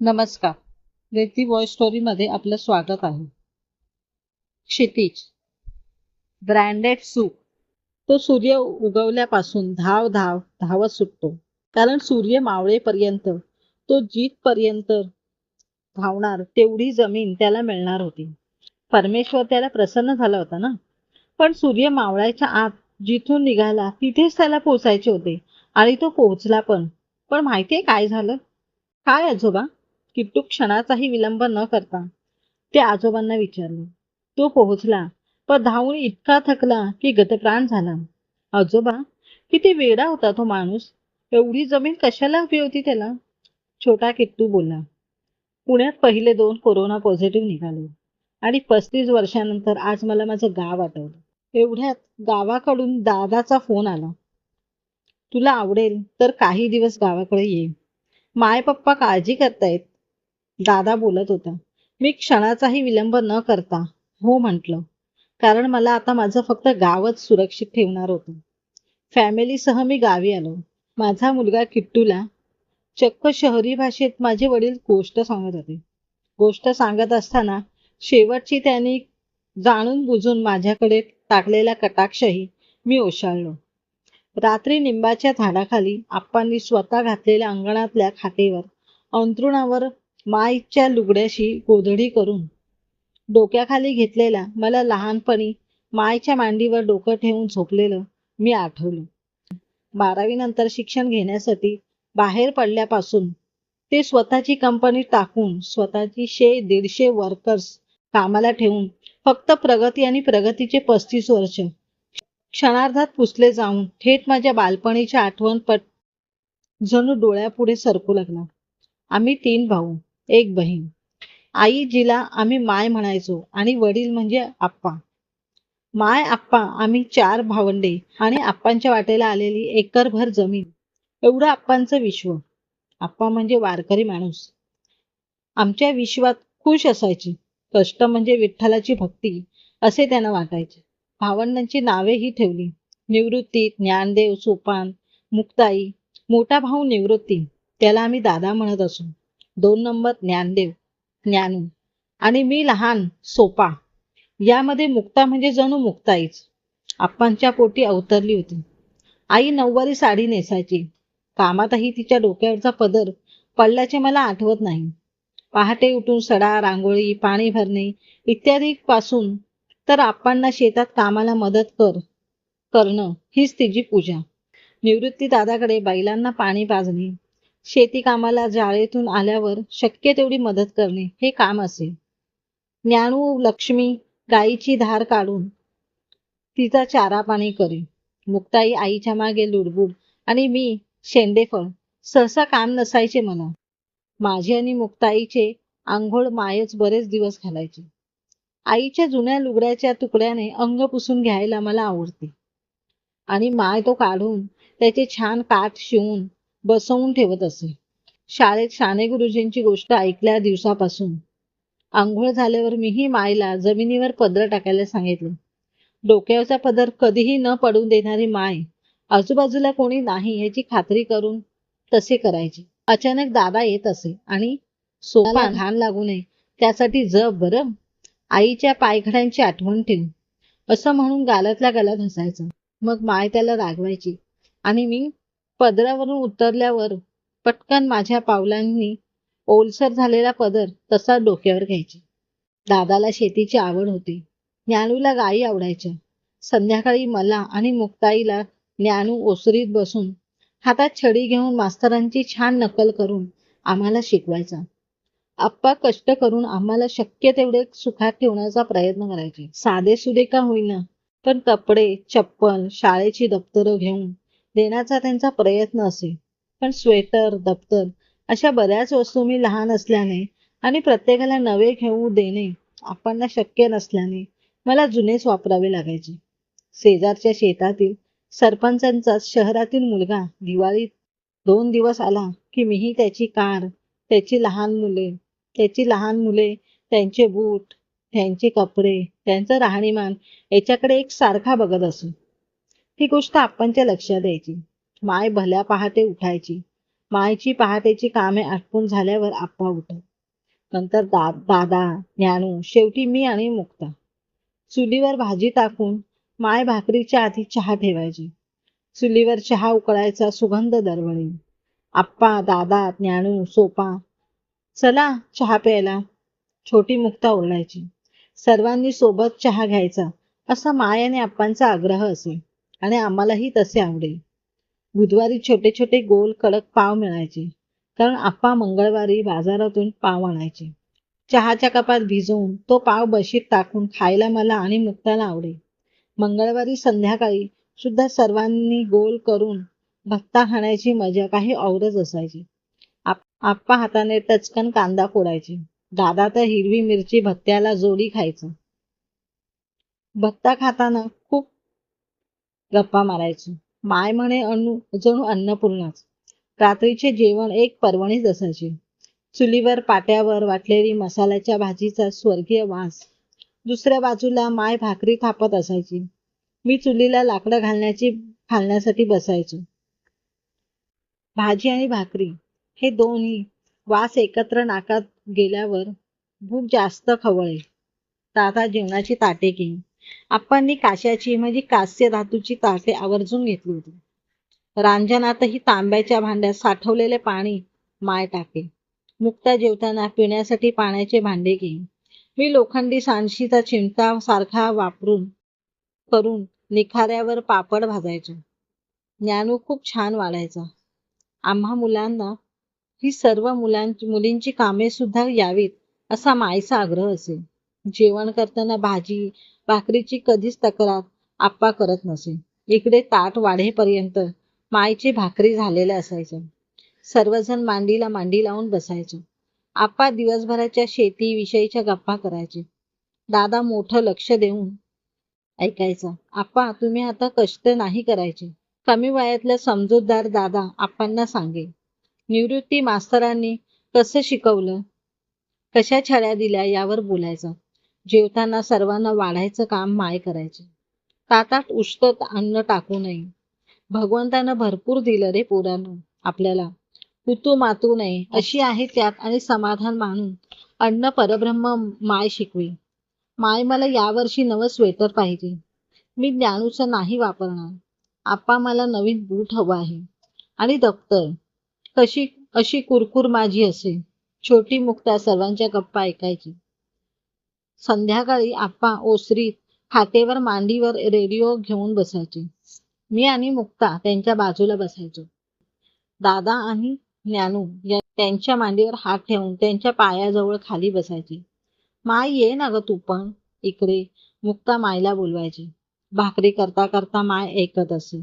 नमस्कार. रेती voice story मध्ये आपलं स्वागत आहे. क्षितिज. ब्रँडेड सूप तो सूर्य उगवल्यापासून धाव धाव धावत सुटतो. कारण सूर्य मावळेपर्यंत तो जीतपर्यंत धावणार तेवढी जमीन त्याला मिळणार होती. परमेश्वर त्याला प्रसन्न झाला होता ना? पण सूर्य मावळ्याच्या आत जिथून निघाला तिथेच त्याला पोचायचे होते. आणि तो पोहोचला पण. पण माहितीये काय झालं? काय आजोबा? किट्टू क्षणाचाही विलंब न करता ते आजोबांना विचारले. तो पोहोचला पण धावून इतका थकला की गतप्राण झाला. आजोबा किती वेडा होता तो माणूस. एवढी जमीन कशाला हवी होती त्याला? छोटा किट्टू बोलला पुण्यात पहिले दोन कोरोना पॉझिटिव्ह निघाले आणि पस्तीस वर्षानंतर आज मला माझं गाव आठवलं. एवढ्यात गावाकडून दादाचा फोन आला. तुला आवडेल तर काही दिवस गावाकडे ये. माय पप्पा काळजी करतायत. दादा बोलत होता मी क्षणाचाही विलंब न करता हो म्हटलं. कारण मला आता माझं फक्त गावच सुरक्षित ठेवणार होतं. फॅमिलीसह मी गावी आलो. माझा मुलगा किट्टूला चक्क शहरी भाषेत माझे वडील गोष्ट सांगत होते. गोष्ट सांगत असताना शेवटची त्यांनी जाणून बुजून माझ्याकडे टाकलेला कटाक्षही मी ओशाळलो. रात्री निंबाच्या झाडाखाली आप्पांनी स्वतः घातलेल्या अंगणातल्या खाटेवर अंथरुणावर माईच्या लुगड्याशी गोधडी करून डोक्याखाली घेतलेला मला लहानपणी मायच्या मांडीवर डोकं ठेवून झोपलेलं मी आठवलं. बारावी नंतर शिक्षण घेण्यासाठी बाहेर पडल्यापासून ते स्वतःची कंपनी टाकून स्वतःची शे दीडशे वर्कर्स कामाला ठेवून फक्त प्रगती आणि प्रगतीचे पस्तीस वर्ष क्षणार्धात पुसले जाऊन थेट माझ्या बालपणीच्या आठवण पट जणू डोळ्यापुढे सरकू लागला. आम्ही तीन भाऊ. एक बहीण. आई जिला आम्ही माय म्हणायचो आणि वडील म्हणजे आप्पा. माय आप्पा आम्ही चार भावंडे आणि आप्पांच्या वाटेला आलेली एकरभर जमीन. एवढं आप्पांचं विश्व. आप्पा म्हणजे वारकरी माणूस. आमच्या विश्वात खुश असायची. कष्ट म्हणजे विठ्ठलाची भक्ती असे त्यांना वाटायचे. भावंडांची नावेही ठेवली. निवृत्ती ज्ञानदेव सोपान मुक्ताई मोठा भाऊ निवृत्ती त्याला आम्ही दादा म्हणत असू. दोन नंबर ज्ञानदेव ज्ञानू. आणि मी लहान सोपा. यामध्ये मुक्ता म्हणजे जणू मुक्ताईच. आप्पांच्या पोटी अवतरली होती. आई नऊवारी साडी नेसायची. कामातही तिच्या डोक्यावरचा पदर पडल्याचे मला आठवत नाही. पहाटे उठून सडा रांगोळी पाणी भरणे इत्यादी पासून तर आप्पांना शेतात कामाला मदत कर करणं हीच तिची पूजा. निवृत्ती दादाकडे बैलांना पाणी पाजणे शेती कामाला जाळेतून आल्यावर शक्य तेवढी मदत करणे हे काम असे. ज्ञानू लक्ष्मी गाईची धार काढून तिचा चारा पाणी करे मुक्ताई आईच्या मागे लुडबुड आणि मी शेंडेफळ सहसा काम नसायचे मला माझे आणि मुक्ताईचे आंघोळ मायच बरेच दिवस घालायचे. आईच्या जुन्या लुगड्याच्या तुकड्याने अंग पुसून घ्यायला मला आवडते. आणि माय तो काढून त्याचे छान काठ शिवून बसवून ठेवत असे. शाळेत शाणे गुरुजींची गोष्ट ऐकल्या दिवसापासून. आंघोळ झाल्यावर मीही मायला जमिनीवर पदर टाकायला सांगितले. डोक्यावरचा पदर कधीही न पडू देणारी माय आजूबाजूला कोणी नाही याची खात्री करून तसे करायचे. अचानक दादा येत असे आणि सोपा घाण लागू नये त्यासाठी जप बरं. आईच्या पायघड्यांची आठवण ठेव. असं म्हणून गालातल्या गालात हसायचं. मग माय त्याला रागवायची आणि मी पदरावरून उतरल्यावर पटकन माझ्या पावलांनी ओलसर झालेला पदर तसा डोक्यावर घ्यायचे. दादाला शेतीची आवड होती. ज्ञानूला गायी आवडायच्या. संध्याकाळी मला आणि मुक्ताईला ज्ञानू ओसरीत बसून हातात छडी घेऊन मास्तरांची छान नकल करून आम्हाला शिकवायचा. आप्पा कष्ट करून आम्हाला शक्य तेवढे सुखात ठेवण्याचा प्रयत्न करायचे. साधे सुधे का होईना पण कपडे चप्पल शाळेची दप्तरं घेऊन देण्याचा त्यांचा प्रयत्न असे. पण स्वेटर दप्तर अशा बऱ्याच वस्तू मी लहान असल्याने आणि प्रत्येकाला नवे घेऊ देणे आपण शक्य नसल्याने मला जुनेच वापरावे लागायचे. शेजारच्या शेतातील सरपंचांचा शहरातील मुलगा दिवाळीत दोन दिवस आला की मीही त्याची कार त्याची लहान मुले त्याची लहान मुले त्यांचे बूट त्यांचे कपडे त्यांचं राहणीमान याच्याकडे एक सारखा बघत असू. ही गोष्ट आपणच्या लक्षात यायची माय भल्या पहाटे उठायची. मायची पहाटेची कामे आटपून झाल्यावर आप्पा उठत. नंतर दा दादा ज्ञानू शेवटी मी आणि मुक्ता. चुलीवर भाजी टाकून माय भाकरीच्या आधी चहा ठेवायची. चुलीवर चहा उकळायचा सुगंध दरवळी. आप्पा दादा ज्ञानू सोपा. चला चहा प्यायला. छोटी मुक्ता ओरडायची. सर्वांनी सोबत चहा घ्यायचा. असा माय आणि आप्पांचा आग्रह असे. आणि आम्हालाही तसे आवडे बुधवारी छोटे छोटे गोल कडक पाव मिळायचे. कारण आप्पा मंगळवारी बाजारातून पाव आणायचे. चहाच्या कपात भिजवून तो पाव बशीत टाकून खायला मला आणि मुक्ताला आवडे मंगळवारी संध्याकाळी सुद्धा सर्वांनी गोल करून भत्ता खाण्याची मजा काही औरच असायची. आप्पा हाताने टचकन कांदा फोडायचे. दादा तर हिरवी मिरची भत्त्याला जोडी खायचं. भत्ता खाताना खूप गप्पा मारायचो. माय म्हणे अनु जणू अन्नपूर्णाच. रात्रीचे जेवण एक पर्वणीच असायचे. चुलीवर पाट्यावर वाटलेली मसाल्याच्या भाजीचा स्वर्गीय वास. दुसऱ्या बाजूला माय भाकरी थापत असायची. मी चुलीला लाकडं घालण्याची घालण्यासाठी बसायचो. भाजी आणि भाकरी हे दोन्ही वास एकत्र नाकात गेल्यावर भूक जास्त खवळे दादा जेवणाची ताटे केली. आपण काशाची म्हणजे कास्य धातूची ताटे आवर्जून घेतली होती. रांजनातही तांब्याच्या भांड्यात साठवलेले पाणी माय टाके. मुक्ता जेवताना पिण्यासाठी पाण्याचे भांडे घेईन मी लोखंडी सांशीचा चिमटा सारखा वापरून करून निखाऱ्यावर पापड भाजायचो. ज्ञानू खूप छान वाढायचा. आम्हा मुलांना ही सर्व मुलांची मुलींची कामे सुद्धा यावीत असा माईचा आग्रह असे. जेवण करताना भाजी भाकरीची कधीच तक्रार आप्पा करत नसे. इकडे ताट वाढेपर्यंत मायची भाकरी झालेलं असायचं सर्वजण मांडीला मांडी लावून बसायचो. आप्पा दिवसभराच्या शेतीविषयीच्या गप्पा करायचे. दादा मोठं लक्ष देऊन ऐकायचा आप्पा तुम्ही आता कष्ट नाही करायचे. कमी वयातल्या समजूतदार दादा आप्पांना सांगे. निवृत्ती मास्तरांनी कसं शिकवलं? कशा छड्या दिल्या यावर बोलायचं. जेवताना सर्वांना वाढायचं काम माय करायचे. ताटात उष्टत अन्न टाकू नये. भगवंतानं भरपूर दिलं रे पोरानं आपल्याला. तू मातू नये. अशी आहे त्यात आणि समाधान मानून अन्न परब्रह्म माय शिकवी. माय मला यावर्षी नवं स्वेटर पाहिजे. मी ज्ञानूचं नाही वापरणार. आप्पा मला नवीन बूट हवं आहे. आणि दप्तर. कशी अशी कुरकुर माझी असे छोटी मुक्ता सर्वांच्या गप्पा ऐकायची. संध्याकाळी आप्पा ओसरीत हातेवर मांडीवर रेडिओ घेऊन बसायचे. मी आणि मुक्ता त्यांच्या बाजूला बसायचो. दादा आणि ज्ञानू त्यांच्या मांडीवर हात ठेवून त्यांच्या पायाजवळ खाली बसायचे. माय ये ना ग तू पण इकडे मुक्ता मायला बोलवायची. भाकरी करता करता माय ऐकत असे.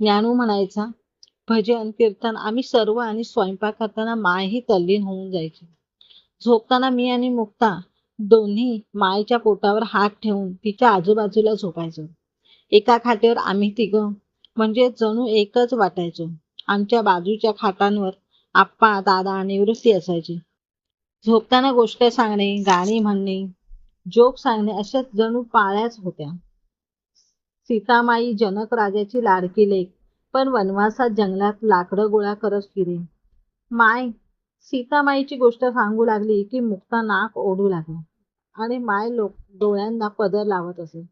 ज्ञानू म्हणायचा भजन कीर्तन आम्ही सर्व आणि स्वयंपाक करताना मायही तल्लीन होऊन जायची. झोपताना मी आणि मुक्ता दोन्ही मायच्या पोटावर हात ठेवून तिच्या आजूबाजूला झोपायचो. एका खाटेवर आम्ही तिघं म्हणजे जणू एकच वाटायचो. आमच्या बाजूच्या खाटांवर आप्पा दादा निवृत्ती असायची. झोपताना गोष्ट सांगणे गाणी म्हणणे जोक सांगणे अशा जणू पाळ्याच होत्या. सीतामाई जनक राजाची लाडकी लेख पण वनवासात जंगलात लाकडं गोळा करत फिरे. माय सीतामाईची गोष्ट सांगू लागली की मुक्ता नाक ओढू लागला आणि माय लोक डोळ्यांना पदर लावत असे.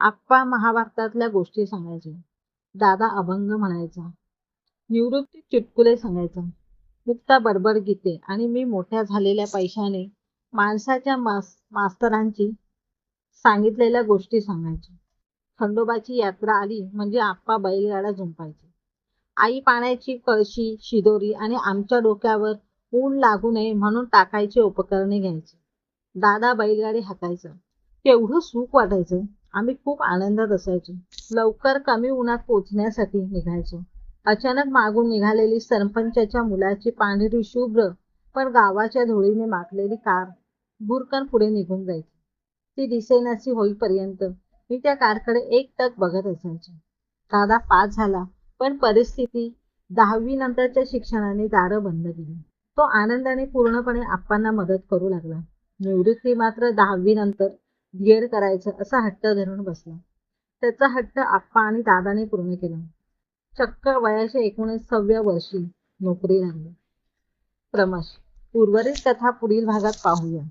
आप्पा महाभारतातल्या गोष्टी सांगायचे. दादा अभंग म्हणायचा. निवृत्ती चुटकुले सांगायचा. मुक्ता बडबड गीते आणि मी मोठ्या झालेल्या पैशाने माणसाच्या मास मास्तरांची सांगितलेल्या गोष्टी सांगायची. खंडोबाची यात्रा आली म्हणजे आप्पा बैलगाडा झुंपायचे. आई पाण्याची कळशी शिदोरी आणि आमच्या डोक्यावर ऊन लागू नये म्हणून टाकायचे उपकरणे घ्यायची. दादा बैलगाडी हाकायचं. तेवढं सुख वाटायचं. आम्ही खूप आनंदात असायचो. लवकर कमी उन्हात पोचण्यासाठी निघायचो. अचानक मागून निघालेली सरपंचाच्या मुलाची पांढरी शुभ्र पण गावाच्या धुळीने माखलेली कार बुरकन पुढे निघून जायची. ती दिसेनाशी होईपर्यंत मी त्या कारकडे एक टक बघत असायचे. दादा पास झाला पण परिस्थिती दहावी नंतरच्या शिक्षणाने दारं बंद केली. तो आनंदाने पूर्णपणे आप्पांना मदत करू लागला. निवृत्ती मात्र दहावी नंतर बीएड करायचं असा हट्ट धरून बसला. त्याचा हट्ट आप्पा आणि दादाने पूर्ण केला. चक्क वयाच्या एकोणीसाव्या वर्षी नोकरी लागली. क्रमश उर्वरित कथा पुढील भागात पाहूया.